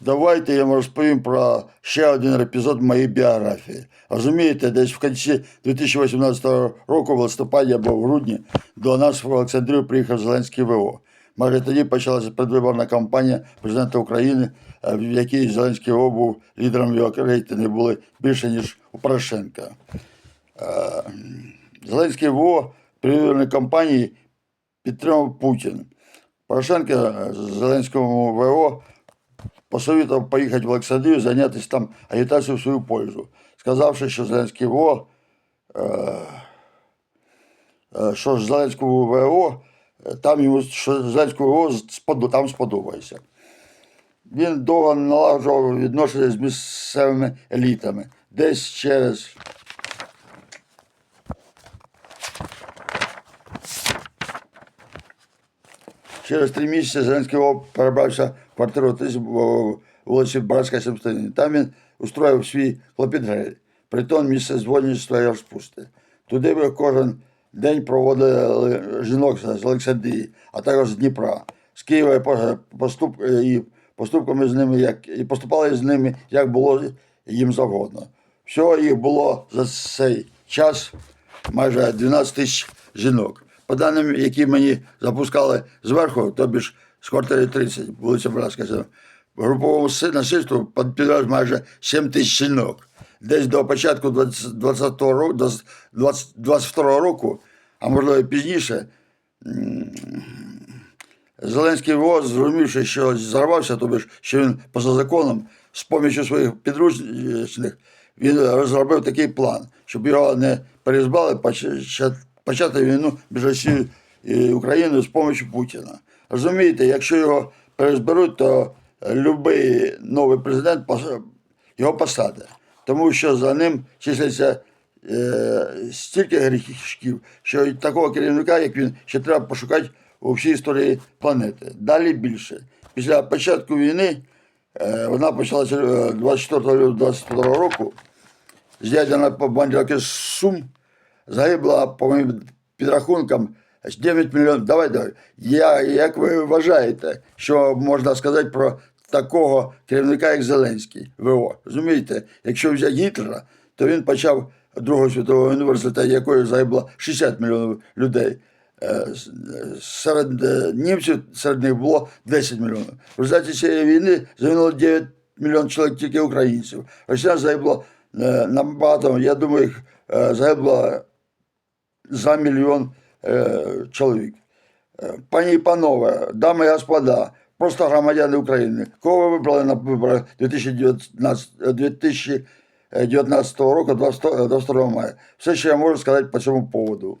Давайте я вам розповім про ще один епізод моєї біографії. Розумієте, десь в кінці 2018 року, в листопаді або в грудні, до нас в Олександрію приїхав Зеленський ВО. Майже тоді почалася предвиборна кампанія президента України, е, в якій Зеленський ВО був лідером його рейтингу були більше, ніж у Порошенка. Е, Зеленський ВО при кампанії підтримав Путін. Порошенко е, Зеленському ВО посоветовал поехать в Олександрію, зайнятися там агитацией в свою пользу, сказавши, що Зеленський ВО, е, е, що ж Зеленському ВО, е, там йому, що Зеленському ВО там сподобається. Він довго налагоджував відношення з місцевими елітами. Десь через Через три місяці Зеленський перебрався в квартиру тисяч вулиці Братська 71. Там він устроїв свій клопідрель, притон місце звольництва і розпусти. Туди кожен день проводили жінок з Олександрії, а також з Дніпра, з Києва і поступ, і поступками з ними, як і поступали з ними, як було їм завгодно. Всього їх було за цей час майже 12 тисяч жінок. По даним, які мені запускали зверху, тобі ж з квартири 30, вулиця Братська, груповому си- насильству підпілялось майже 7 тисяч жінок. Десь до початку 20 20-го року, 22-го року, а можливо пізніше, Зеленський ВОЗ, зрозумівши, що зарвався, тобі ж, що він поза законом, з помічю своїх підручних, він розробив такий план, щоб його не перезбали, почати війну між Росією і Україною з помічю Путіна. Розумієте, якщо його перезберуть, то будь-який новий президент його посадить. Тому що за ним числяться е, стільки гріхів, що такого керівника, як він, ще треба пошукати у всій історії планети. Далі більше. Після початку війни е, вона почалася е, 24 лютого 22 року. З ядерної бомбардировки з Сум загибло, по моїм підрахункам, 9 мільйонів. Давай. Я, як ви вважаєте, що можна сказати про такого керівника, як Зеленський, ВО? Розумієте, якщо взяти Гітлера, то він почав війну, в результаті якої загибло 60 мільйонів людей. Е, Серед е, німців серед них було 10 мільйонів. В результаті цієї війни загинуло 9 мільйонів чоловік тільки українців. Росіян загибло е, набагато, я думаю, їх загибло за мільйон е, чоловік. Е, Пані і панове, дами і господа, просто громадяни України, кого ви вибрали на виборах 2019, е, 2019 року, 22 22 мая? Все, що я можу сказати по цьому поводу.